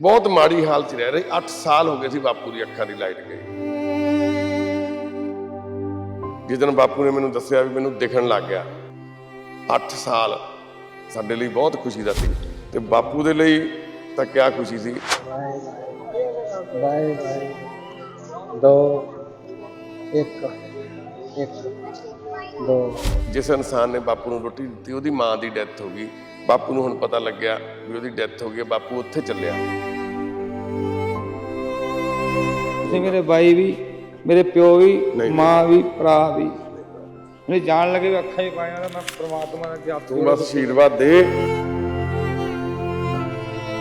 ਬਹੁਤ ਮਾੜੀ ਹਾਲਤ ਰਹਿ ਰਹੀ 8 ਸਾਲ ਹੋ ਗਏ ਸੀ ਬਾਪੂ ਦੀ ਅੱਖਾਂ ਦੀ ਲਾਈਟ ਗਈ। ਜਿਸ ਦਿਨ ਬਾਪੂ ਨੇ ਮੈਨੂੰ ਦੱਸਿਆ ਵੀ ਮੈਨੂੰ ਦਿਖਣ ਲੱਗ ਗਿਆ 8 ਸਾਲ ਸਾਡੇ ਲਈ ਬਹੁਤ ਖੁਸ਼ੀ ਦਾ ਸੀ ਤੇ ਬਾਪੂ ਦੇ ਲਈ ਤਾਂ ਕਿਆ ਖੁਸ਼ੀ ਸੀ। Bye bye. ਦੋ, ਇੱਕ ਇੱਕ। ਦੋ ਜਿਸ ਇਨਸਾਨ ਨੇ ਬਾਪੂ ਨੂੰ ਰੋਟੀ ਦਿੱਤੀ ਉਹਦੀ ਮਾਂ ਦੀ ਡੈਥ ਹੋ ਗਈ। ਬਾਪੂ ਨੂੰ ਹੁਣ ਪਤਾ ਲੱਗਿਆ ਵੀ ਉਹਦੀ ਡੈਥ ਹੋ ਗਈ ਬਾਪੂ ਉੱਥੇ ਚੱਲਿਆ। ਤੁਸੀਂ ਮੇਰੇ ਬਾਈ ਵੀ ਮੇਰੇ ਪਿਓ ਵੀ। ਮਾਂ ਵੀ ਭਰਾ ਵੀ। ਮੈਨੂੰ ਜਾਣ ਲੱਗੇ ਵੀ ਅੱਖਾਂ ਹੀ ਪਾਈਆਂ ਤਾਂ ਮੈਂ ਪ੍ਰਮਾਤਮਾ ਦੇ ਹੱਥ ਤੂੰ ਬਸ ਆਸ਼ੀਰਵਾਦ ਦੇ।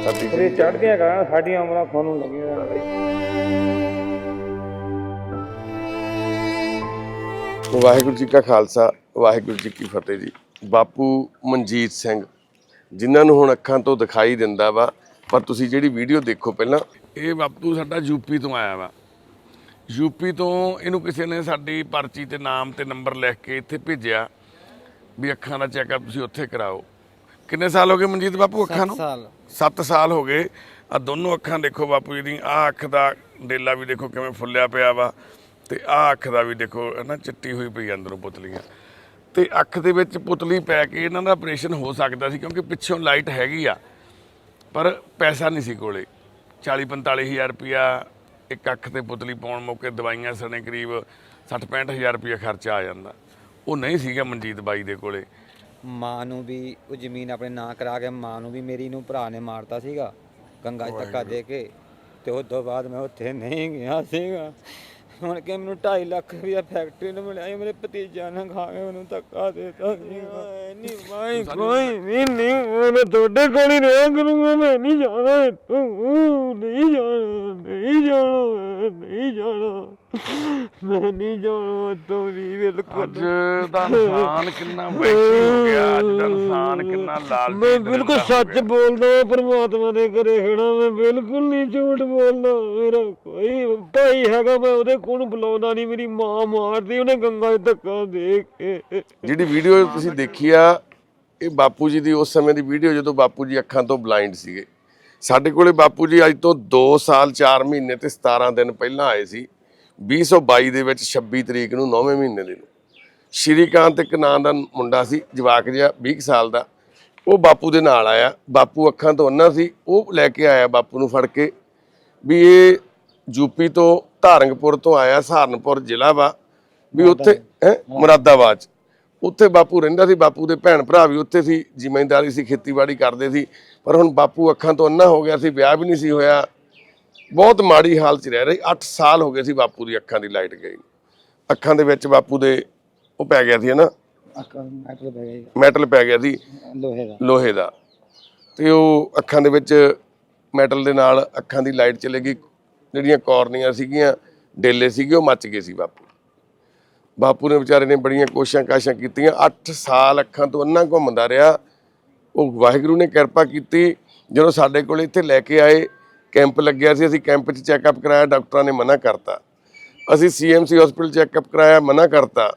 ਸਾਡੀ ਚੜ੍ਹਦੀਆਂ ਕਰਾਂ ਸਾਡੀਆਂ ਉਮਰਾਂ ਤੁਹਾਨੂੰ ਲੱਗੀਆਂ ਬਾਈ ਵਾਹਿਗੁਰੂ ਜੀ ਕਾ ਖਾਲਸਾ ਵਾਹਿਗੁਰੂ ਜੀ ਕੀ ਫਤਿਹ ਜੀ। ਬਾਪੂ ਮਨਜੀਤ ਸਿੰਘ ਜਿਨ੍ਹਾਂ ਨੂੰ ਹੁਣ ਅੱਖਾਂ ਤੋਂ ਦਿਖਾਈ ਦਿੰਦਾ ਵਾ ਪਰ ਤੁਸੀਂ ਜਿਹੜੀ ਵੀਡੀਓ ਦੇਖੋ ਪਹਿਲਾਂ ਇਹ ਬਾਪੂ ਸਾਡਾ ਯੂਪੀ ਤੋਂ ਆਇਆ ਵਾ। ਯੂਪੀ ਤੋਂ ਇਹਨੂੰ ਕਿਸੇ ਨੇ ਸਾਡੀ ਪਰਚੀ ਤੇ ਨਾਮ ਤੇ ਨੰਬਰ ਲਿਖ ਕੇ ਇੱਥੇ ਭੇਜਿਆ ਵੀ ਅੱਖਾਂ ਦਾ ਚੈੱਕਅਪ ਤੁਸੀਂ ਉੱਥੇ ਕਰਾਓ। ਕਿੰਨੇ ਸਾਲ ਹੋ ਗਏ ਮਨਜੀਤ ਬਾਪੂ ਅੱਖਾਂ ਨੂੰ? ਸਾਲ। 7 ਸਾਲ ਹੋ ਗਏ। ਆ ਦੋਨੋਂ ਅੱਖਾਂ ਦੇਖੋ ਬਾਪੂ ਜੀ ਦੀ ਆਹ ਅੱਖ ਦਾ ਡੇਲਾ ਵੀ ਦੇਖੋ ਕਿਵੇਂ ਫੁੱਲਿਆ ਪਿਆ ਵਾ। ਤੇ ਆਹ ਅੱਖ ਦਾ ਵੀ ਦੇਖੋ ਹੈ ਨਾ ਚਿੱਟੀ ਹੋਈ ਪਈ ਅੰਦਰੋਂ ਪੁਤਲੀਆਂ। ਤੇ ਅੱਖ ਦੇ ਵਿੱਚ ਪੁਤਲੀ ਪੈ ਕੇ ਇਹਨਾਂ ਦਾ ਆਪਰੇਸ਼ਨ ਹੋ ਸਕਦਾ ਸੀ ਕਿਉਂਕਿ ਪਿੱਛੋਂ ਲਾਈਟ ਹੈਗੀ ਆ ਪਰ ਪੈਸਾ ਨਹੀਂ ਸੀ ਕੋਲੇ। 40 45000 ਰੁਪਿਆ ਇੱਕ ਅੱਖ ਤੇ ਪੁਤਲੀ ਪਾਉਣ ਮੌਕੇ ਦਵਾਈਆਂ ਸਣੇ ਕਰੀਬ 60 65000 ਰੁਪਿਆ ਖਰਚਾ ਆ ਜਾਂਦਾ। ਉਹ ਨਹੀਂ ਸੀਗਾ ਮਨਜੀਤ ਬਾਈ ਦੇ ਕੋਲੇ। ਮਾਂ ਨੂੰ ਵੀ ਉਹ ਜ਼ਮੀਨ ਆਪਣੇ ਨਾਂ ਕਰਾ ਕੇ ਮਾਂ ਨੂੰ ਵੀ ਮੇਰੀ ਨੂੰ ਭਰਾ ਨੇ ਮਾਰਤਾ ਸੀਗਾ। ਗੰਗਾ ਧੱਕਾ ਦੇ ਕੇ ਤੇ ਉਸ ਤੋਂ ਬਾਅਦ ਮੈਂ ਉੱਥੇ ਨਹੀਂ ਗਿਆ ਸੀਗਾ। ਹੁਣ ਕਿ ਮੈਨੂੰ 2.5 ਲੱਖ ਰੁਪਇਆ ਫੈਕਟਰੀ ਨੂੰ ਮਿਲਿਆ ਸੀ, ਮੇਰੇ ਭਤੀਜਾ ਨੇ ਖਾ ਕੇ ਮੈਨੂੰ ਧੱਕਾ ਦੇਤਾ ਸੀਗਾ ਨਹੀਂ ਮਾਈ ਕੋਈ ਵੀ ਨਹੀਂ ਮੈਂ ਤੁਹਾਡੇ ਕੋਲ ਹੀ ਰਿਹਾ ਕਰੂੰਗਾ ਮੈਂ ਨਹੀਂ ਜਾਣਾ ਤੂੰ ਨਹੀਂ ਜਾਣਾ ਨਹੀਂ ਜਾਣਾ ਨਹੀਂ ਜਾਣਾ। ਮੈਂ ਨਹੀਂ ਜਾਣਾ ਤੂੰ ਵੀ ਬਿਲਕੁਲ। ਅੱਜ ਦਾ ਇਨਸਾਨ ਕਿੰਨਾ ਵੈਕੀ ਹੋ ਗਿਆ ਅੱਜ ਦਾ ਇਨਸਾਨ ਕਿੰਨਾ ਲਾਲਚੀ ਮੈਂ ਬਿਲਕੁਲ ਸੱਚ। ਬੋਲਦਾ ਪ੍ਰਮਾਤਮਾ ਦੇ ਘਰੇ ਖੜਾ ਮੈਂ ਬਿਲਕੁਲ ਨਹੀਂ ਝੂਠ ਬੋਲਦਾ ਮੇਰਾ ਕੋਈ ਭਾਈ ਹੈਗਾ ਮੈਂ ਉਹਦੇ ਕੋਲ ਬੁਲਾਉਂਦਾ ਨਹੀਂ ਮੇਰੀ ਮਾਂ ਮਾਰਦੀ ਉਹਨੇ ਗੰਗਾ 'ਚ ਧੱਕਾ ਦੇ ਕੇ। ਜਿਹੜੀ ਵੀਡੀਓ ਤੁਸੀਂ ਦੇਖੀ ਆ ਇਹ ਬਾਪੂ ਜੀ ਦੀ ਉਸ ਸਮੇਂ ਦੀ ਵੀਡੀਓ ਜਦੋਂ ਬਾਪੂ ਜੀ ਅੱਖਾਂ ਤੋਂ ਬਲਾਈਂਡ ਸੀਗੇ। ਸਾਡੇ ਕੋਲੇ ਬਾਪੂ ਜੀ ਅੱਜ ਤੋਂ 2 ਸਾਲ 4 ਮਹੀਨੇ ਤੇ 17 ਦਿਨ ਪਹਿਲਾਂ ਆਏ ਸੀ। 2022 ਦੇ ਵਿੱਚ 26 ਤਰੀਕ ਨੂੰ 9ਵੇਂ ਮਹੀਨੇ ਦੇ ਨੂੰ। ਸ਼੍ਰੀਕਾਂਤ ਇੱਕ ਨਾਂ ਦਾ ਮੁੰਡਾ ਸੀ ਜਵਾਕ ਜਿਹਾ 20 ਕੁ ਸਾਲ ਦਾ। ਉਹ ਬਾਪੂ ਦੇ ਨਾਲ ਆਇਆ। ਬਾਪੂ ਅੱਖਾਂ ਤੋਂ ਅੰਨਾ ਸੀ। ਉਹ ਲੈ ਕੇ ਆਇਆ ਬਾਪੂ ਨੂੰ ਫੜ ਕੇ ਵੀ ਇਹ ਯੂਪੀ ਤੋਂ ਧਾਰੰਗਪੁਰ ਤੋਂ ਆਇਆ ਸਹਾਰਨਪੁਰ ਜ਼ਿਲ੍ਹਾ ਵਾ। ਵੀ ਉੱਥੇ ਹੈ ਮੁਰਾਦਾਬਾਦ। ਉੱਥੇ ਬਾਪੂ ਰਹਿੰਦਾ ਸੀ। ਬਾਪੂ ਦੇ ਭੈਣ ਭਰਾ ਵੀ ਉੱਥੇ ਸੀ। ਜ਼ਿਮੀਂਦਾਰੀ ਸੀ ਖੇਤੀਬਾੜੀ ਕਰਦੇ ਸੀ। ਪਰ ਹੁਣ ਬਾਪੂ ਅੱਖਾਂ ਤੋਂ ਅੰਨਾ ਹੋ ਗਿਆ ਸੀ। ਵਿਆਹ ਵੀ ਨਹੀਂ ਸੀ ਹੋਇਆ। ਬਹੁਤ ਮਾੜੀ ਹਾਲਤ 'ਚ ਰਹਿ ਰਹੀ। 8 ਸਾਲ ਹੋ ਗਏ ਸੀ ਬਾਪੂ ਦੀ ਅੱਖਾਂ ਦੀ ਲਾਈਟ ਗਈ। ਅੱਖਾਂ ਦੇ ਵਿੱਚ ਬਾਪੂ ਦੇ ਉਹ ਪੈ ਗਿਆ ਸੀ ਨਾ ਪੈ ਮੈਟਲ ਪੈ ਗਿਆ ਸੀ। ਲੋਹੇ ਦਾ। ਲੋਹੇ ਦਾ। ਤੇ ਉਹ ਅੱਖਾਂ ਦੇ ਵਿੱਚ ਮੈਟਲ ਦੇ ਨਾਲ ਅੱਖਾਂ ਦੀ ਲਾਈਟ ਚਲੇ ਗਈ। ਜਿਹੜੀਆਂ ਕੋਰਨੀਆਂ ਸੀਗੀਆਂ ਡੇਲੇ ਸੀਗੇ ਉਹ ਮੱਚ ਗਏ ਸੀ ਬਾਪੂ। ਬਾਪੂ ਨੇ ਵਿਚਾਰੇ ਨੇ ਬੜੀਆਂ ਕੋਸ਼ਿਸ਼ਾਂ ਕਾਸ਼ਾਂ ਕੀਤੀਆਂ। 8 ਸਾਲ ਅੱਖਾਂ ਤੋਂ ਅੰਨਾ ਘੁੰਮਦਾ ਰਿਹਾ। ਉਹ ਵਾਹਿਗੁਰੂ ਨੇ ਕਿਰਪਾ ਕੀਤੀ। ਜਦੋਂ ਸਾਡੇ ਕੋਲ ਇੱਥੇ ਲੈ ਕੇ ਆਏ ਕੈਂਪ ਲੱਗਿਆ ਸੀ, ਅਸੀਂ ਕੈਂਪ 'ਚ ਚੈੱਕਅਪ ਕਰਾਇਆ, ਡਾਕਟਰਾਂ ਨੇ ਮਨਾ ਕਰਤਾ। ਅਸੀਂ ਸੀਐਮਸੀ ਹਸਪੀਟਲ ਚੈੱਕਅਪ ਕਰਾਇਆ, ਮਨਾ ਕਰਤਾ।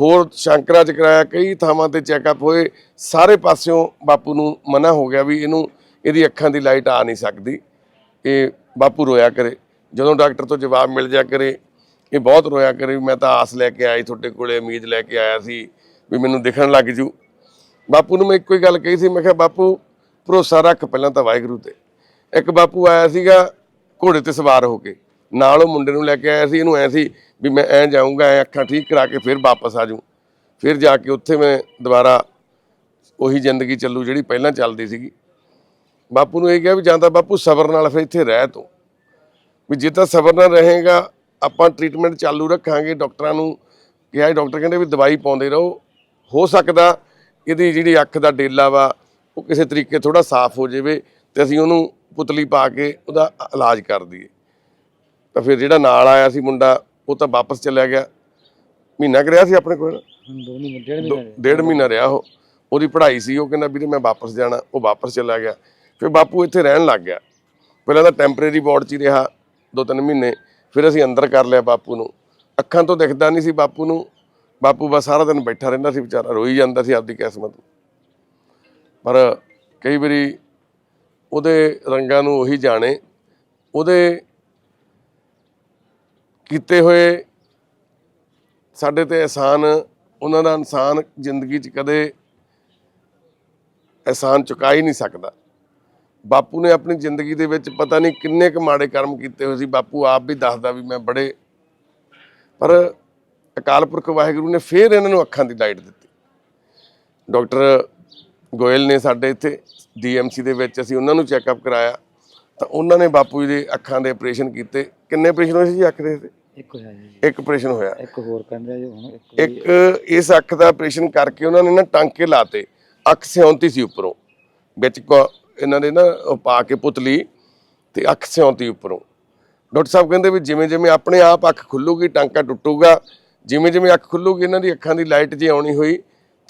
ਹੋਰ ਸ਼ੰਕਰਾ ਚ ਕਰਾਇਆ, ਕਈ ਥਾਵਾਂ ਤੇ ਚੈੱਕਅਪ ਹੋਏ, ਸਾਰੇ ਪਾਸਿਓਂ ਬਾਪੂ ਨੂੰ ਮਨਾ ਹੋ ਗਿਆ ਵੀ ਇਹਨੂੰ, ਇਹਦੀ ਅੱਖਾਂ ਦੀ ਲਾਈਟ ਆ ਨਹੀਂ ਸਕਦੀ ਇਹ ਬਾਪੂ ਰੋਇਆ ਕਰੇ। ਜਦੋਂ ਡਾਕਟਰ ਤੋਂ ਜਵਾਬ ਮਿਲ ਜਾ ਕਰੇ, ਇਹ ਬਹੁਤ ਰੋਇਆ ਕਰੇ ਵੀ ਮੈਂ ਤਾਂ ਆਸ ਲੈ ਕੇ ਆਈ, ਤੁਹਾਡੇ ਕੋਲੇ ਉਮੀਦ ਲੈ ਕੇ ਆਇਆ ਸੀ ਵੀ ਮੈਨੂੰ ਦਿਖਣ ਲੱਗ ਜੂ। ਬਾਪੂ ਨੂੰ ਮੈਂ ਇੱਕੋ ਹੀ ਗੱਲ ਕਹੀ ਸੀ, ਮੈਂ ਕਿਹਾ, ਬਾਪੂ, ਭਰੋਸਾ ਰੱਖ ਪਹਿਲਾਂ ਤਾਂ ਵਾਹਿਗੁਰੂ ਤੇ। ਇੱਕ ਬਾਪੂ ਆਇਆ ਸੀਗਾ ਘੋੜੇ ਤੇ ਸਵਾਰ ਹੋ ਕੇ। ਨਾਲ ਉਹ ਮੁੰਡੇ ਨੂੰ ਲੈ ਕੇ ਆਇਆ ਸੀ, ਇਹਨੂੰ ਐ ਸੀ ਵੀ ਮੈਂ ਐ ਜਾਊਂਗਾ, ਐ ਅੱਖਾਂ ਠੀਕ ਕਰਾ ਕੇ ਫਿਰ ਵਾਪਸ ਆ ਜਾਊਂ। ਫਿਰ ਜਾ ਕੇ ਉੱਥੇ ਮੈਂ ਦੁਬਾਰਾ ਉਹੀ ਜ਼ਿੰਦਗੀ ਚੱਲੂ ਜਿਹੜੀ ਪਹਿਲਾਂ ਚੱਲਦੀ ਸੀਗੀ। ਬਾਪੂ ਨੂੰ ਇਹ ਕਿਹਾ ਵੀ ਜਾਂਦਾ ਬਾਪੂ ਸਬਰ ਨਾਲ ਫਿਰ ਇੱਥੇ ਰਹਿ ਤੂੰ। ਵੀ ਜੇ ਤਾਂ ਸਬਰ ਨਾਲ ਰਹੇਗਾ, ਆਪਾਂ ਟ੍ਰੀਟਮੈਂਟ ਚਾਲੂ ਰੱਖਾਂਗੇ, ਡਾਕਟਰਾਂ ਨੂੰ ਕਿਹਾ ਡਾਕਟਰ ਕਹਿੰਦੇ ਵੀ ਦਵਾਈ ਪਾਉਂਦੇ ਰਹੋ। ਹੋ ਸਕਦਾ ਇਹਦੀ ਜਿਹੜੀ ਅੱਖ ਦਾ ਡੇਲਾ ਵਾ, ਉਹ ਕਿਸੇ ਤਰੀਕੇ ਥੋੜਾ ਸਾਫ਼ ਹੋ ਜਾਵੇ ਤੇ ਅਸੀਂ ਉਹਨੂੰ ਪੁਤਲੀ ਪਾ ਕੇ ਉਹਦਾ ਇਲਾਜ ਕਰ ਦਈਏ। ਤਾਂ ਫਿਰ ਜਿਹੜਾ ਨਾਲ ਆਇਆ ਸੀ ਮੁੰਡਾ, ਉਹ ਤਾਂ ਵਾਪਸ ਚਲਿਆ ਗਿਆ। ਮਹੀਨਾ ਕੁ ਰਿਹਾ ਸੀ ਆਪਣੇ ਕੋਲ? ਦੋ, ਡੇਢ ਮਹੀਨਾ ਰਿਹਾ ਉਹ। ਉਹਦੀ ਪੜ੍ਹਾਈ ਸੀ, ਉਹ ਕਹਿੰਦਾ ਵੀਰੇ ਮੈਂ ਵਾਪਸ ਜਾਣਾ। ਉਹ ਵਾਪਸ ਚਲਾ ਗਿਆ। ਫਿਰ ਬਾਪੂ ਇੱਥੇ ਰਹਿਣ ਲੱਗ ਗਿਆ। ਪਹਿਲਾਂ ਤਾਂ ਟੈਂਪਰੇਰੀ ਵਾਰਡ 'ਚ ਹੀ ਰਿਹਾ ਦੋ ਤਿੰਨ ਮਹੀਨੇ। ਫਿਰ ਅਸੀਂ ਅੰਦਰ ਕਰ ਲਿਆ ਬਾਪੂ ਨੂੰ। ਅੱਖਾਂ ਤੋਂ ਦਿਖਦਾ ਨਹੀਂ ਸੀ ਬਾਪੂ ਨੂੰ। ਬਾਪੂ ਬਸ ਸਾਰਾ ਦਿਨ ਬੈਠਾ ਰਹਿੰਦਾ ਸੀ, ਵਿਚਾਰਾ ਰੋਈ ਜਾਂਦਾ ਸੀ ਆਪਦੀ ਕਿਸਮਤ ਪਰ ਕਈ ਵਾਰੀ ਉਹਦੇ ਰੰਗਾਂ ਨੂੰ ਉਹੀ ਜਾਣੇ, ਉਹਦੇ ਕੀਤੇ ਹੋਏ ਸਾਡੇ ਤੇ ਅਹਿਸਾਨ, ਉਹਨਾਂ ਦਾ ਇਨਸਾਨ ਜ਼ਿੰਦਗੀ 'ਚ ਕਦੇ ਅਹਿਸਾਨ ਚੁਕਾ ਹੀ ਨਹੀਂ ਸਕਦਾ। ਬਾਪੂ ਨੇ ਆਪਣੀ ਜ਼ਿੰਦਗੀ ਦੇ ਵਿੱਚ ਪਤਾ ਨਹੀਂ ਕਿੰਨੇ ਕੁ ਮਾੜੇ ਕਰਮ ਕੀਤੇ ਹੋਏ ਸੀ, ਬਾਪੂ ਆਪ ਵੀ ਦੱਸਦਾ ਵੀ ਮੈਂ ਬੜੇ, ਪਰ ਅਕਾਲ ਪੁਰਖ ਵਾਹਿਗੁਰੂ ਨੇ ਫੇਰ ਇਹਨਾਂ ਨੂੰ ਅੱਖਾਂ ਦੀ ਲਾਈਟ ਦਿੱਤੀ। ਡਾਕਟਰ ਗੋਇਲ ਨੇ ਸਾਡੇ ਇੱਥੇ ਡੀਐਮਸੀ ਦੇ ਵਿੱਚ ਅਸੀਂ ਉਹਨਾਂ ਨੂੰ ਚੈੱਕਅਪ ਕਰਾਇਆ। ਤਾਂ ਉਹਨਾਂ ਨੇ ਬਾਪੂ ਜੀ ਦੇ ਅੱਖਾਂ ਦੇ ਆਪਰੇਸ਼ਨ ਕੀਤੇ। ਕਿੰਨੇ ਆਪਰੇਸ਼ਨ ਹੋਏ ਸੀ ਜੀ ਅੱਖ ਦੇ? ਇੱਕ ਹੋਇਆ ਜੀ। ਇੱਕ ਆਪਰੇਸ਼ਨ ਹੋਇਆ। ਇੱਕ ਹੋਰ ਕਹਿੰਦੇ ਜੀ ਹੁਣ ਇੱਕ ਇੱਕ ਇਸ ਅੱਖ ਦਾ ਆਪਰੇਸ਼ਨ ਕਰਕੇ ਉਹਨਾਂ ਨੇ ਨਾ ਟਾਂਕੇ ਲਾਤੇ। ਅੱਖ ਸਿਉਂਤੀ ਸੀ ਉੱਪਰੋਂ। ਵਿੱਚ ਇਹਨਾਂ ਦੇ ਨਾ ਉਹ ਪਾ ਕੇ ਪੁਤਲੀ ਤੇ ਅੱਖ ਸਿਉਂਤੀ ਉੱਪਰੋਂ। ਡਾਕਟਰ ਸਾਹਿਬ ਕਹਿੰਦੇ ਵੀ ਜਿਵੇਂ ਜਿਵੇਂ ਆਪਣੇ ਆਪ ਅੱਖ ਖੁੱਲੂਗੀ ਟਾਂਕਾ ਟੁੱਟੂਗਾ। ਜਿਵੇਂ ਜਿਵੇਂ ਅੱਖ ਖੁੱਲੂਗੀ ਇਹਨਾਂ ਦੀ ਅੱਖਾਂ ਦੀ ਲਾਈਟ ਜੇ ਆਉਣੀ ਹੋਈ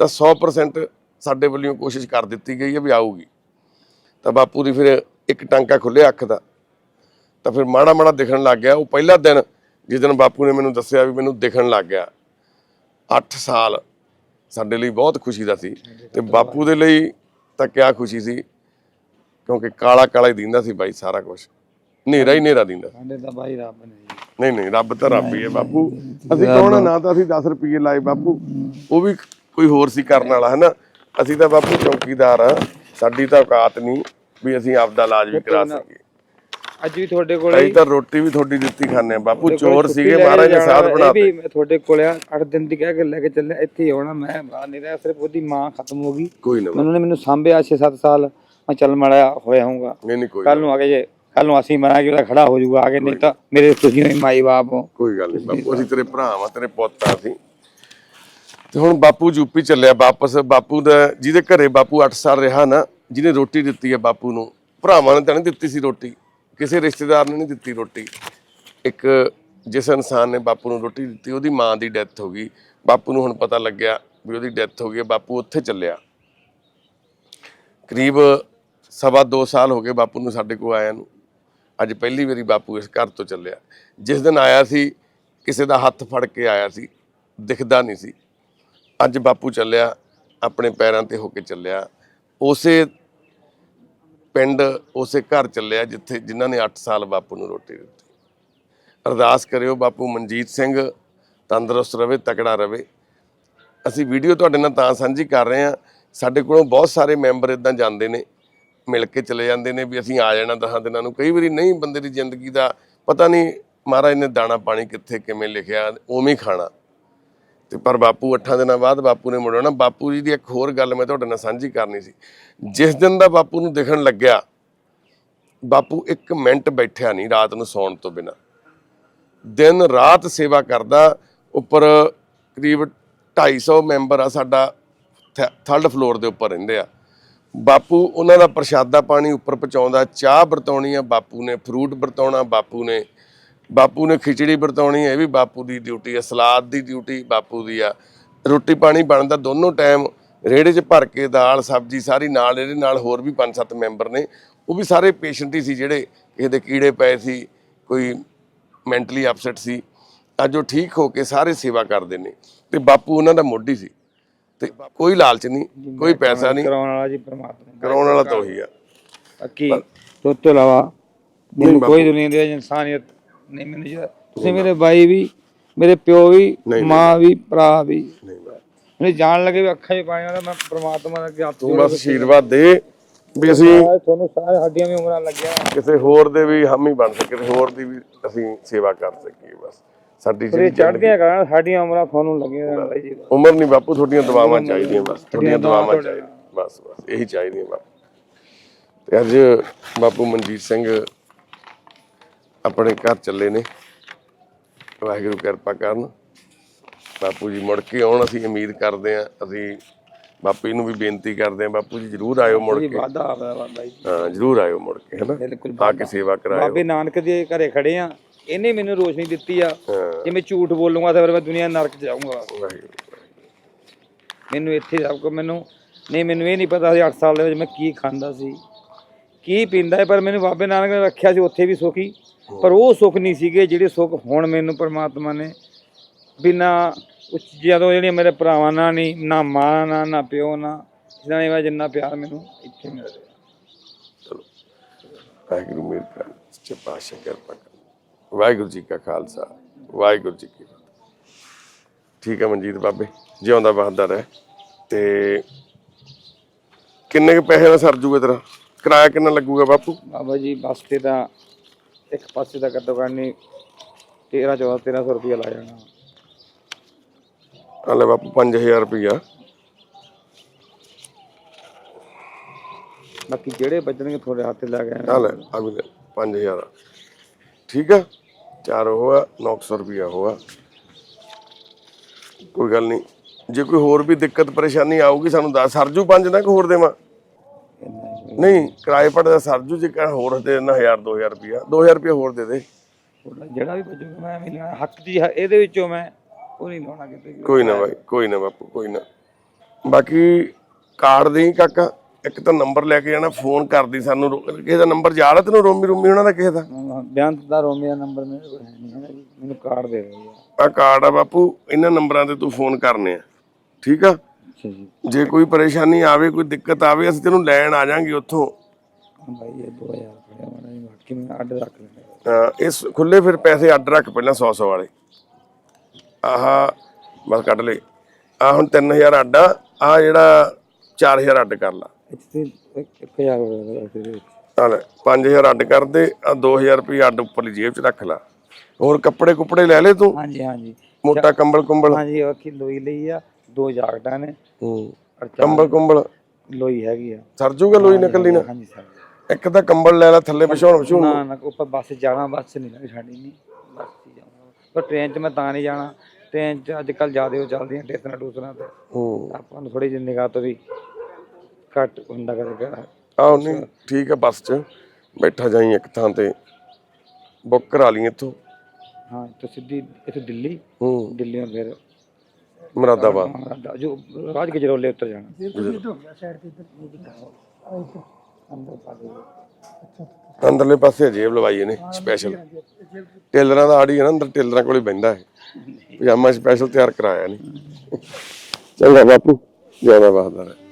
ਤਾਂ 100% ਸਾਡੇ ਵੱਲੋਂ ਕੋਸ਼ਿਸ਼ ਕਰ ਦਿੱਤੀ ਗਈ ਹੈ ਵੀ ਆਊਗੀ। ਤਾਂ ਬਾਪੂ ਦੀ ਫਿਰ ਇੱਕ ਟਾਂਕਾ ਖੁੱਲਿਆ ਅੱਖ ਦਾ। ਤਾਂ ਫਿਰ ਮਾੜਾ ਮਾੜਾ ਦਿਖਣ ਲੱਗ ਗਿਆ। ਉਹ ਪਹਿਲਾ ਦਿਨ ਜਿਸ ਦਿਨ ਬਾਪੂ ਨੇ ਮੈਨੂੰ ਦੱਸਿਆ ਵੀ ਮੈਨੂੰ ਦਿਖਣ ਲੱਗ ਗਿਆ। 8 ਸਾਲ ਸਾਡੇ ਲਈ ਬਹੁਤ ਖੁਸ਼ੀ ਦਾ ਸੀ। ਤੇ ਬਾਪੂ ਦੇ ਲਈ ਤਾਂ ਕਿਆ ਖੁਸ਼ੀ ਸੀ ਕਿਉਂਕਿ ਕਾਲਾ ਕਾਲਾ ਹੀ ਦਿੰਦਾ ਸੀ ਬਾਈ ਸਾਰਾ ਕੁਝ ਹਨੇਰਾ ਹੀ ਹਨੇਰਾ ਦਿੰਦਾ। ਸਾਡੇ ਤਾਂ ਬਾਈ ਰੱਬ ਨੇ ਨਹੀਂ ਨਹੀਂ ਰੱਬ ਤਾਂ ਰੱਬ ਹੀ ਹੈ ਬਾਪੂ। ਅਸੀਂ ਕੌਣ ਆ ਨਾ ਤਾਂ ਅਸੀਂ 10 ਰੁਪਏ ਲਾਏ ਬਾਪੂ। ਉਹ ਵੀ ਕੋਈ ਹੋਰ ਸੀ ਕਰਨ ਵਾਲਾ ਹੈ ਨਾ ਅਸੀਂ ਤਾਂ ਬਾਪੂ ਚੌਕੀਦਾਰ ਆ ਸਾਡੀ ਤਾਂ ਔਕਾਤ ਨਹੀਂ ਵੀ ਅਸੀਂ ਆਪਦਾ ਇਲਾਜ ਵੀ ਕਰਾ ਸਕੀਏ। ਅੱਜ ਵੀ ਤੁਹਾਡੇ ਕੋਲ ਅਸੀਂ ਤਾਂ ਰੋਟੀ ਵੀ ਤੁਹਾਡੀ ਦਿੱਤੀ ਆ ਬਾਪੂ ਚੋਰ ਸੀਗੇ ਮਹਾਰਾਜ ਨੇ ਸਾਥ ਬਣਾਤੇ। ਵੀ ਮੈਂ ਤੁਹਾਡੇ ਕੋਲ ਆ 8 ਦਿਨ ਦੀ ਕਹਿ ਕੇ ਲੈ ਕੇ ਚੱਲੇ ਇੱਥੇ ਆਉਣਾ ਮੈਂ ਬਾਹਰ ਨਹੀਂ ਰਿਹਾ ਸਿਰਫ ਉਹਦੀ ਮਾਂ ਖਤਮ ਹੋ ਗਈ। ਕੋਈ ਨਾ ਮੈਨੂੰ ਨੇ ਮੈਨੂੰ ਸਾਂਭਿਆ 6-7 ਸਾਲ ਮੈਂ ਚੱਲ ਮੜਿਆ ਹੋਇਆ ਹੂੰਗਾ ਨਹੀਂ ਨਹੀਂ ਕੋਈ ਕੱਲ ਨੂੰ ਆਗੇ ਜੇ ਕੱਲ ਨੂੰ ਅਸੀਂ ਮਰਾਂਗੇ ਉਹਦਾ ਖੜਾ ਹੋ ਜਾਊਗਾ ਆਗੇ ਨਹੀਂ ਤਾਂ ਮੇਰੇ ਤੁਸੀਂ ਮਾਈ ਬਾਪ ਹੋ। ਕੋਈ ਗੱਲ ਨਹੀਂ ਬਾਪੂ ਅਸੀਂ ਤੇਰੇ ਭਰਾ ਵਾਂ ਤੇਰੇ ਪੁੱਤ ਆ ਅਸੀਂ। ਤੇ ਹੁਣ ਬਾਪੂ ਯੂਪੀ ਚੱਲਿਆ ਵਾਪਸ, ਬਾਪੂ ਦਾ ਜਿਹਦੇ ਘਰੇ ਬਾਪੂ 8 ਸਾਲ ਰਿਹਾ ਨਾ, ਜਿਹਨੇ ਰੋਟੀ ਦਿੱਤੀ ਹੈ ਬਾਪੂ ਨੂੰ, ਭਰਾਵਾਂ ਨੇ ਤਾਂ ਨਹੀਂ ਦਿੱਤੀ ਸੀ ਰੋਟੀ, ਕਿਸੇ ਰਿਸ਼ਤੇਦਾਰ ਨੇ ਨਹੀਂ ਦਿੱਤੀ ਰੋਟੀ। ਇੱਕ ਜਿਸ ਇਨਸਾਨ ਨੇ ਬਾਪੂ ਨੂੰ ਰੋਟੀ ਦਿੱਤੀ, ਉਹਦੀ ਮਾਂ ਦੀ ਡੈਥ ਹੋ ਗਈ। ਬਾਪੂ ਨੂੰ ਹੁਣ ਪਤਾ ਲੱਗਿਆ ਵੀ ਉਹਦੀ ਡੈਥ ਹੋ ਗਈ ਬਾਪੂ ਉੱਥੇ ਚੱਲਿਆ। ਕਰੀਬ ਸਵਾ 2 ਸਾਲ ਹੋ ਗਏ ਬਾਪੂ ਨੂੰ ਸਾਡੇ ਕੋਲ ਆਇਆ ਨੂੰ। ਅੱਜ ਪਹਿਲੀ ਵਾਰੀ ਬਾਪੂ ਇਸ ਘਰ ਤੋਂ ਚੱਲਿਆ। ਜਿਸ ਦਿਨ ਆਇਆ ਸੀ, ਕਿਸੇ ਦਾ ਹੱਥ ਫੜ ਕੇ ਆਇਆ ਸੀ, ਦਿਖਦਾ ਨਹੀਂ ਸੀ। ਅੱਜ ਬਾਪੂ ਚੱਲਿਆ, ਆਪਣੇ ਪੈਰਾਂ ਤੇ ਹੋ ਕੇ ਚੱਲਿਆ। ਉਸੇ ਪਿੰਡ, ਉਸੇ ਘਰ ਚੱਲਿਆ ਜਿੱਥੇ ਜਿਨ੍ਹਾਂ ਨੇ 8 ਸਾਲ ਬਾਪੂ ਨੂੰ ਰੋਟੀ ਦਿੱਤੀ। ਅਰਦਾਸ ਕਰਿਓ ਬਾਪੂ ਮਨਜੀਤ ਸਿੰਘ, ਤੰਦਰੁਸਤ ਰਵੇ, ਤਕੜਾ ਰਵੇ। ਅਸੀਂ ਵੀਡੀਓ ਤੁਹਾਡੇ ਨਾਲ ਤਾਂ ਸਾਂਝੀ ਕਰ ਰਹੇ ਹਾਂ। ਸਾਡੇ ਕੋਲੋਂ ਬਹੁਤ ਸਾਰੇ ਮੈਂਬਰ ਇਦਾਂ ਜਾਂਦੇ ਨੇ, ਮਿਲ ਕੇ ਚਲੇ ਜਾਂਦੇ ਨੇ ਵੀ ਅਸੀਂ ਆ ਜਾਣਾ ਦਸਾਂ ਦਿਨਾਂ ਨੂੰ। ਕਈ ਵਾਰੀ ਨਹੀਂ, ਬੰਦੇ ਦੀ ਜ਼ਿੰਦਗੀ ਦਾ ਪਤਾ ਨਹੀਂ, ਮਹਾਰਾਜ ਨੇ ਦਾਣਾ ਪਾਣੀ ਕਿੱਥੇ, ਕਿਵੇਂ ਲਿਖਿਆ, ਉਵੇਂ ਖਾਣਾ। ਤੇ ਪਰ ਬਾਪੂ 8 ਦਿਨਾਂ ਬਾਅਦ ਬਾਪੂ ਨੇ ਮੁੜਨਾ। ਬਾਪੂ ਜੀ ਦੀ ਇੱਕ ਹੋਰ ਗੱਲ ਮੈਂ ਤੁਹਾਡੇ ਨਾਲ ਸਾਂਝੀ ਕਰਨੀ ਸੀ। ਜਿਸ ਦਿਨ ਦਾ ਬਾਪੂ ਨੂੰ ਦਿਖਣ ਲੱਗਿਆ, ਬਾਪੂ ਇੱਕ ਮਿੰਟ ਬੈਠਿਆ ਨਹੀਂ ਰਾਤ ਨੂੰ ਸੌਣ ਤੋਂ ਬਿਨਾ। ਦਿਨ ਰਾਤ ਸੇਵਾ ਕਰਦਾ, ਉੱਪਰ ਕਰੀਬ 250 ਮੈਂਬਰ ਆ ਸਾਡਾ ਥਰਡ ਫਲੋਰ ਦੇ ਉੱਪਰ ਰਹਿੰਦੇ ਆ। ਬਾਪੂ ਉਹਨਾਂ ਦਾ ਪ੍ਰਸ਼ਾਦਾ ਪਾਣੀ ਉੱਪਰ ਪਹੁੰਚਾਉਂਦਾ, ਚਾਹ ਵਰਤਾਉਣੀ ਆ, ਬਾਪੂ ਨੇ ਫਰੂਟ ਵਰਤਾਉਣਾ ਬਾਪੂ ਨੇ ਬਾਪੂ ਨੇ ਖਿਚੜੀ ਵਰਤਾਉਣੀ ਹੈ ਇਹ ਵੀ ਬਾਪੂ ਦੀ ਡਿਊਟੀ ਹੈ ਸਲਾਦ ਦੀ ਡਿਊਟੀ ਬਾਪੂ ਦੀ ਆ। ਰੋਟੀ ਪਾਣੀ ਬਣਦਾ ਦੋਨੋਂ ਟਾਈਮ ਰੇੜੇ 'ਚ ਭਰ ਕੇ ਦਾਲ ਸਬਜ਼ੀ ਸਾਰੀ ਨਾਲ ਇਹਦੇ ਨਾਲ ਹੋਰ ਵੀ 5-7 ਮੈਂਬਰ ਨੇ। ਉਹ ਵੀ ਸਾਰੇ ਪੇਸ਼ੈਂਟ ਹੀ ਸੀ ਜਿਹੜੇ ਕਿਸੇ ਦੇ ਕੀੜੇ ਪਏ ਸੀ ਕੋਈ ਮੈਂਟਲੀ ਅਪਸੈਟ ਸੀ। ਅੱਜ ਉਹ ਠੀਕ ਹੋ ਕੇ ਸਾਰੇ ਸੇਵਾ ਕਰਦੇ ਨੇ ਤੇ ਬਾਪੂ ਉਹਨਾਂ ਦਾ ਮੋਢੀ ਸੀ। ਤੇ ਕੋਈ ਲਾਲਚ ਨਹੀਂ ਕੋਈ ਪੈਸਾ ਨਹੀਂ। ਕਰਾਉਣ ਵਾਲਾ ਜੀ ਪ੍ਰਮਾਤਮਾ ਕਰਾਉਣ ਵਾਲਾ ਤਾਂ ਉਹੀ ਆ। ਬਾਕੀ ਤੋਂ ਤੋਂ ਇਲਾਵਾ ਕੋਈ ਦੁਨੀਆ ਦੇ ਇਨਸਾਨੀਅਤ ਨਹੀਂ ਮੈਨੂੰ ਜਿਹੜਾ ਤੁਸੀਂ ਮੇਰੇ ਬਾਈ ਵੀ ਮੇਰੇ ਪਿਓ ਵੀ ਮਾਂ ਵੀ ਭਰਾ ਵੀ। ਨਹੀਂ। ਮੈਨੂੰ ਜਾਣ ਲੱਗੇ ਵੀ ਅੱਖਾਂ 'ਚ ਪਾਈਆਂ ਤਾਂ ਮੈਂ ਪ੍ਰਮਾਤਮਾ ਦਾ ਅੱਗੇ ਹੱਥ ਤੂੰ ਬਸ ਆਸ਼ੀਰਵਾਦ ਦੇ ਵੀ ਅਸੀਂ ਤੁਹਾਨੂੰ ਸਾਰੇ ਹੱਡੀਆਂ ਵੀ ਉਮਰਾਂ ਲੱਗਿਆ। ਕਿਸੇ ਹੋਰ ਦੇ ਵੀ ਹਾਮੀ ਬਣ ਸਕੇ ਕਿਸੇ ਹੋਰ ਦੀ ਵੀ ਅਸੀਂ ਸੇਵਾ ਕਰ ਸਕੀਏ ਬਸ। ਸਾਡੀ ਜਿਹੜੀ ਚੜ੍ਹਦੀਆਂ ਕਰਾਂ ਸਾਡੀਆਂ ਉਮਰਾਂ ਤੁਹਾਨੂੰ ਲੱਗੀਆਂ ਰਹਿਣ ਬਾਈ ਜੀ। ਉਮਰ ਨਹੀਂ ਬਾਪੂ ਤੁਹਾਡੀਆਂ ਦੁਆਵਾਂ ਚਾਹੀਦੀਆਂ ਬਸ ਤੁਹਾਡੀਆਂ ਦੁਆਵਾਂ ਚਾਹੀਦੀਆਂ। ਬਸ ਬਸ ਇਹੀ ਚਾਹੀਦੀਆਂ ਬਾਪੂ। ਤੇ ਅੱਜ ਬਾਪੂ ਮਨਜੀਤ ਸਿੰਘ ਆਪਣੇ ਘਰ ਚੱਲੇ ਨੇ। ਵਾਹਿਗੁਰੂ ਕਿਰਪਾ ਕਰਨ। ਬਾਪੂ ਜੀ ਮੁੜ ਕੇ ਆਉਣ ਅਸੀਂ ਉਮੀਦ ਕਰਦੇ ਹਾਂ ਅਸੀਂ ਬਾਪੂ ਜੀ ਨੂੰ ਵੀ ਬੇਨਤੀ ਕਰਦੇ ਹਾਂ ਬਾਪੂ ਜੀ ਜਰੂਰ ਆਇਓ ਮੁੜ ਕੇ। ਵਾਦਾ ਹਾਂ ਜਰੂਰ ਆਇਓ ਮੁੜ ਕੇ ਹੈਨਾ? ਬਿਲਕੁਲ ਆ ਕੇ ਸੇਵਾ ਕਰਾਇਓ। ਬਾਬੇ ਨਾਨਕ ਦੇ ਘਰੇ ਖੜੇ ਆ ਇਹਨੇ ਮੈਨੂੰ ਰੋਸ਼ਨੀ ਦਿੱਤੀ ਆ ਜੇ ਮੈਂ ਝੂਠ ਬੋਲੂੰਗਾ ਤਾਂ ਫਿਰ ਮੈਂ ਦੁਨੀਆ ਨਰਕ ਜਾਊਂਗਾ। ਮੈਨੂੰ ਇੱਥੇ ਸਭ ਕੁਝ ਮੈਨੂੰ ਨਹੀਂ ਮੈਨੂੰ ਇਹ ਨਹੀਂ ਪਤਾ ਸੀ 8 ਸਾਲ ਦੇ ਵਿੱਚ ਮੈਂ ਕੀ ਖਾਂਦਾ ਸੀ ਕੀ ਪੀਂਦਾ ਪਰ ਮੈਨੂੰ ਬਾਬੇ ਨਾਨਕ ਨੇ ਰੱਖਿਆ ਸੀ ਉੱਥੇ ਵੀ ਸੁਖੀ। ਪਰ ਉਹ ਸੁੱਖ ਨਹੀਂ ਸੀਗੇ ਜਿਹੜੇ ਸੁੱਖ ਹੁਣ ਮੈਨੂੰ ਪਰਮਾਤਮਾ ਨੇ। ਬਿਨਾ ਜਦੋਂ ਜਿਹੜੀਆਂ ਮੇਰੇ ਭਰਾਵਾਂ ਨਾਲ ਨਹੀਂ ਨਾ ਮਾਂ ਨਾਲ ਨਾ ਪਿਓ ਨਾਲ ਜਿੰਨਾ ਨੇ ਜਿੰਨਾ ਪਿਆਰ ਮੈਨੂੰ ਇੱਥੇ ਮਿਲ ਰਿਹਾ ਵਾਹਿਗੁਰੂ ਮੇਰ ਕਰ ਸੱਚੇ ਪਾਤਸ਼ਾਹ ਕਿਰਪਾ ਕਰ। ਵਾਹਿਗੁਰੂ ਜੀ ਕਾ ਖਾਲਸਾ ਵਾਹਿਗੁਰੂ ਜੀ ਕੀ ਠੀਕ ਹੈ ਮਨਜੀਤ ਬਾਬੇ ਜਿਉਂਦਾ ਬਹਾਦਰ ਹੈ ਤੇ ਕਿੰਨੇ ਕੁ ਪੈਸੇ ਦਾ ਸਰ ਜੂਗਾ ਤੇਰਾ? ਕਿਰਾਇਆ ਕਿੰਨਾ ਲੱਗੂਗਾ ਬਾਪੂ? ਬਾਬਾ ਜੀ ਬੱਸ ਤੇ ਤਾਂ ਇੱਕ ਪਾਸੇ ਦਾ ਘੱਟੋ ਘੱਟ ਨਹੀਂ 13 14 1300 ਰੁਪਇਆ ਲਾ ਜਾਣਾ। ਹਲੇ ਬਾਪੂ 5000 ਰੁਪਇਆ ਬਾਕੀ ਜਿਹੜੇ ਬਚਣਗੇ ਤੁਹਾਡੇ ਹੱਥ ਲੱਗ ਗਏ ਹਲੇ ਆ ਵੀ ਲੈ, 5000 ਠੀਕ ਆ? ਚਾਰ ਹੋਆ 900 ਰੁਪਇਆ ਹੋਆ ਕੋਈ ਗੱਲ ਨਹੀਂ। ਜੇ ਕੋਈ ਹੋਰ ਵੀ ਦਿੱਕਤ ਪਰੇਸ਼ਾਨੀ ਆਊਗੀ ਸਾਨੂੰ ਦੱਸ ਸਰਜੂ ਪੰਜ ਨਾ ਕਿ ਹੋਰ ਦੇਵਾਂ? ਨਹੀਂ ਕਿਰਾਏ ਪੜ ਦਾ ਸਰਜੂ ਜੇ ਕਹਿ ਹੋਰ ਦੇ ਦੇਣਾ 1000 2000 ਰੁਪਇਆ 2000 ਰੁਪਇਆ ਹੋਰ ਦੇ ਦੇ। ਤੁਹਾਡਾ ਜਿਹੜਾ ਵੀ ਬਚੂਗਾ ਮੈਂ ਐਵੇਂ ਲੈਣਾ ਹੱਕ ਦੀ ਹੈ, ਇਹਦੇ ਵਿੱਚੋਂ ਮੈਂ ਉਹ ਨਹੀਂ ਲਾਉਣਾ ਕਿਤੇ ਵੀ। ਕੋਈ ਨਾ ਬਾਈ ਕੋਈ ਨਾ ਬਾਪੂ ਕੋਈ ਨਾ। ਬਾਕੀ ਕਾਰਡ ਦੇਈ ਕਾਕਾ ਇੱਕ ਤਾਂ ਨੰਬਰ ਲੈ ਕੇ ਜਾਣਾ ਫੋਨ ਕਰਦੀ ਸਾਨੂੰ ਰੋ- ਕਿਸੇ ਦਾ ਨੰਬਰ ਯਾਦ ਆ ਤੈਨੂੰ ਰੋਮੀ ਰੋਮੀ ਉਹਨਾਂ ਦਾ ਕਿਸੇ ਦਾ? ਹਾਂ, ਬਿਆਨ ਦਾ ਰੋਮੀ ਦਾ ਨੰਬਰ ਮੇਰੇ ਕੋਲ ਹੈ ਨਹੀਂ ਜੀ ਮੈਨੂੰ ਕਾਰਡ ਦੇ ਦਿਓ ਆ ਕਾਰਡ ਆ ਬਾਪੂ ਇਹਨਾਂ ਨੰਬਰਾਂ ਤੇ ਤੂੰ ਫੋਨ ਕਰਨੇ ਆ ਠੀਕ ਆ? ਅੱਛਾ ਜੀ। ਜੇ ਕੋਈ ਪਰੇਸ਼ਾਨੀ ਆਵੇ ਕੋਈ ਦਿੱਕਤ ਆਵੇ ਅਸੀਂ ਤੈਨੂੰ ਲੈਣ ਆ ਜਾਾਂਗੇ ਉੱਥੋਂ। ਭਾਈ ਇਹ 2000 ਫੜਿਆ ਮਾੜਾ ਜੀ ਬਾਕੀ ਮੈਂ ਅੱਡ ਰੱਖ ਲੈਣਾ ਅਹ ਇਸ ਖੁੱਲੇ ਫਿਰ ਪੈਸੇ ਅੱਡ ਰੱਖ ਪਹਿਲਾਂ 100 100 ਵਾਲੇ। ਆਹ ਬਸ ਕੱਢ ਲੈ ਆ ਹੁਣ 3000 ਅੱਡ ਆ ਆਹ ਜਿਹੜਾ 4000 ਅੱਡ ਕਰ ਲਾ। ਇੱਥੇ 1000 ਹੋ ਗਿਆ ਇਹਦੇ ਵਿੱਚ। ਆ ਲੈ 5000 ਅੱਡ ਕਰ ਦੇ ਆ 2000 ਰੁਪਏ ਅੱਡ ਉੱਪਰਲੀ ਜੇਬ 'ਚ ਰੱਖ ਲਾ। ਹੋਰ ਕੱਪੜੇ ਕੁਪੜੇ ਲੈ ਲੈ ਤੂੰ? ਹਾਂਜੀ ਹਾਂਜੀ। ਮੋਟਾ ਕੰਬਲ ਕੁੰਬਲ। ਹਾਂਜੀ ਉਹ ਕੀ ਲੋਈ ਲਈ ਆ। ਦੋ ਜਾਕਟਾਂ ਨੇ। ਹੂੰ। ਔਰ ਚਾਰ ਕੰਬਲ ਕੁੰਬਲ। ਲੋਈ ਹੈਗੀ ਆ। ਸਰ ਜੂਗਾ ਲੋਈ ਨਿਕਲੀ ਨਾ? ਹਾਂਜੀ ਸਰ। ਇੱਕ ਤਾਂ ਕੰਬਲ ਲੈ ਲੈ ਥੱਲੇ ਵਿਛਾਉਣ ਵਿਛਾਉਣ ਨਾ। ਨਾ ਉੱਪਰ ਬੱਸ ਜਾਣਾ ਬੱਸ ਨਹੀਂ ਲੱਗ ਛਾੜੀ ਨਹੀਂ। ਬੱਸ ਹੀ ਜਾਣਾ। ਪਰ ਟ੍ਰੇਨ 'ਚ ਮੈਂ ਤਾਂ ਨਹੀਂ ਜਾਣਾ। ਟ੍ਰੇਨ 'ਚ ਅੱਜ ਕੱਲ ਜ਼ਿਆਦਾ ਉਹ ਚੱਲਦੀਆਂ ਟੇਸਨਾਂ ਟੂਸਨਾਂ ਤੇ। ਹੂੰ। ਆਪਾਂ ਨੂੰ ਥੋੜੀ ਜਿਹੀ ਨਿਗਾਹ ਤੋਂ ਵੀ ਘੱਟ ਹੁੰਦਾ ਕਰੇਗਾ ਆਹ ਨਹੀਂ ਠੀਕ ਆ ਬੱਸ 'ਚ। ਬੈਠਾ ਜਾਈ ਇੱਕ ਥਾਂ ਤੇ। ਬੁੱਕ ਕਰਾ ਲਈ ਇੱਥੋਂ। ਹਾਂ ਤੇ ਸਿੱਧੀ ਇੱਥੇ ਦਿੱਲੀ। ਹੂੰ। ਦਿੱਲੀੋਂ ਫਿਰ ਮੁਰਾਦਾਬਾਦ ਹਾਂ, ਜੋ ਰਾਜ ਗਜਰੋਲੇ ਉੱਤਰ ਜਾਣਾ। ਅੰਦਰ ਪਾ ਦੇ ਅੰਦਰਲੇ ਪਾਸੇ ਜੇਬ ਲਵਾਈ ਇਹਨੇ ਸਪੈਸ਼ਲ ਟੇਲਰਾਂ ਦਾ ਆੜੀ ਹੈ ਨਾ ਅੰਦਰ ਟੇਲਰਾਂ ਕੋਲ ਹੀ ਬੈੰਦਾ ਹੈ ਪਜਾਮਾ ਸਪੈਸ਼ਲ ਤਿਆਰ ਕਰਾਇਆ ਨਹੀਂ ਚੰਗਾ ਬਾਪੂ ਜ਼ਿਆਦਾ ਬਹਾਦਰ ਹੈ